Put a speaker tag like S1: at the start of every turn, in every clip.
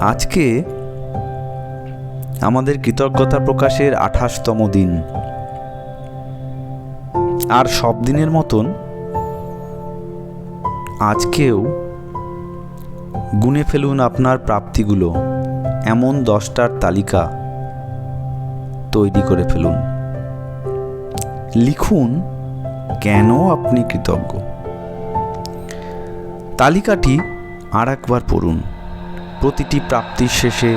S1: আজকে আমাদের কৃতজ্ঞতা প্রকাশের আঠাশতম দিন। আর সব দিনের মতন আজকেও গুনে ফেলুন আপনার প্রাপ্তিগুলো, এমন দশটার তালিকা তৈরি করে ফেলুন। লিখুন, কেন আপনি কৃতজ্ঞ? তালিকাটি আর একবার পড়ুন। প্রতিটি প্রাপ্তির শেষে।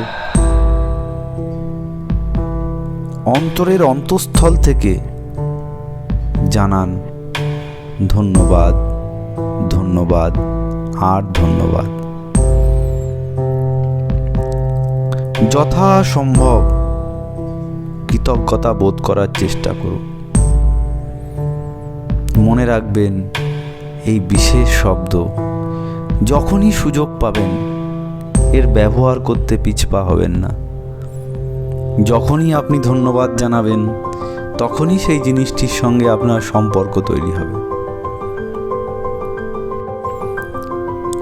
S1: অন্তরের অন্তঃস্থল থেকে জানান, ধন্যবাদ ধন্যবাদ, আর ধন্যবাদ। যথাসম্ভব কৃতজ্ঞতা বোধ করার চেষ্টা করুন। মনে রাখবেন, এই বিশেষ শব্দ যখনই সুযোগ পাবেন এর ব্যবহার করতে পিছপা হবেন না। যখনই আপনি ধন্যবাদ জানাবেন, তখনই সেই জিনিসটির সঙ্গে আপনার সম্পর্ক তৈরি হবে।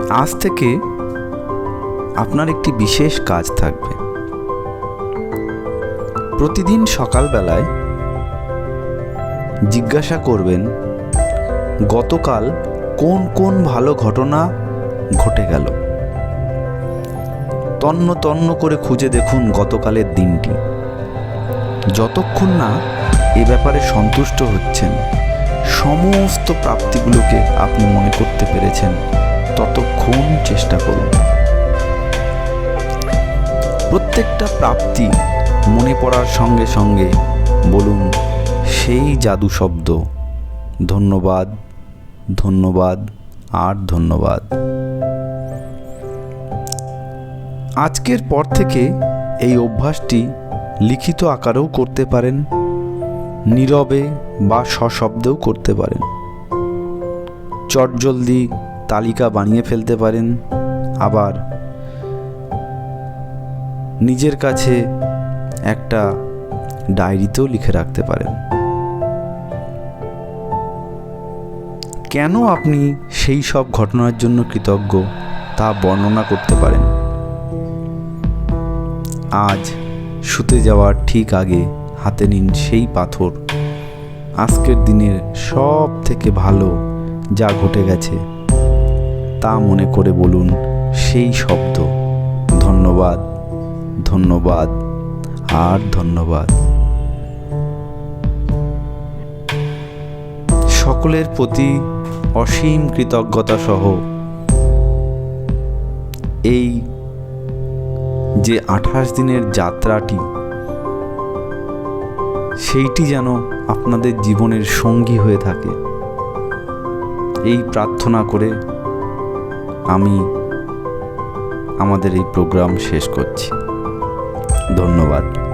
S1: আজ থেকে আপনার একটি বিশেষ কাজ থাকবে। প্রতিদিন সকালবেলায় জিজ্ঞাসা করবেন, গতকাল কোন কোন ভালো ঘটনা ঘটে গেল? তন্ন তন্ন করে খুঁজে দেখুন গতকালের দিনটি। যতক্ষণ না এ ব্যাপারে সন্তুষ্ট হচ্ছেন, সমস্ত প্রাপ্তিগুলোকে আপনি মনে করতে পেরেছেন, ততক্ষণ চেষ্টা করুন। প্রত্যেকটা প্রাপ্তি মনে পড়ার সঙ্গে সঙ্গে বলুন, সেই জাদু শব্দ, ধন্যবাদ ধন্যবাদ, আর ধন্যবাদ। আজকের পর থেকে এই অভ্যাসটি লিখিত আকারেও করতে পারেন, নীরবে বা সশব্দেও করতে পারেন। চটজলদি তালিকা বানিয়ে ফেলতে পারেন, আবার নিজের কাছে একটা ডায়েরিতেও লিখে রাখতে পারেন। কেন আপনি সেই সব ঘটনার জন্য কৃতজ্ঞ তা বর্ণনা করতে পারেন? আজ শুতে যাওয়ার ঠিক আগে হাতে নিন সেই পাথর। আজকের দিনের সব থেকে ভালো যা ঘটে গেছে, তা মনে করে বলুন সেই শব্দ। ধন্যবাদ ধন্যবাদ, আর ধন্যবাদ। সকলের প্রতি অসীম কৃতজ্ঞতা সহ এই যে আঠাশ দিনের যাত্রাটি, সেইটি যেন আপনাদের জীবনের সঙ্গী হয়ে থাকে। এই প্রার্থনা করে আমি আমাদের এই প্রোগ্রাম শেষ করছি। ধন্যবাদ।